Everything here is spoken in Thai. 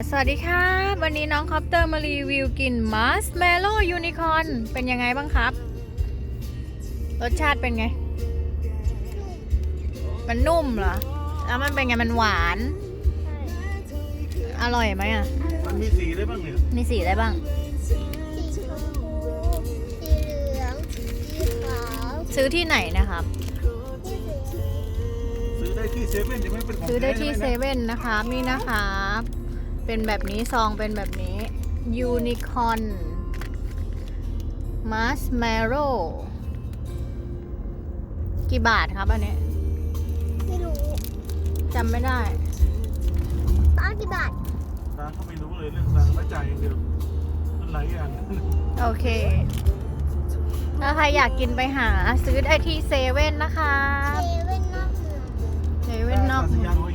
สวัสดีค่ะ วันนี้น้องคอปเตอร์มารีวิวกินมัสเมโล่ยูนิคอนเป็นยังไงบ้างครับ รสชาติเป็นไง มันนุ่มเหรอ แล้วมันเป็นไง มันหวาน อร่อยไหมอะ มันมีสีได้บ้างเนี่ยมีสีอะไรบ้าง สีชมพูสีเหลือง สีขาวซื้อที่ไหนนะครับสีเหลืองซื้อได้ที่เซเว่นจะไม่เป็นของซื้อได้ที่แท้เซใช่หมเว่นนะครับนี่นะครับ เป็นแบบนี้ซองเป็นแบบนี้ยูนิคอนมัสเมโล่กี่บาทครับอันนี้ไม่รู้จำไม่ได้ป้ากี่บาทตาเขาไม่รู้เลยเรื่องตังค์มาจ่ายอย่างเดียวมันหลายอย่างโอเค ถ้าใครอยากกินไปหาซื้อได้ที่เซเว่นนะคะ เซเว่นนอกเมืองเซเว่นนอกสยานหัว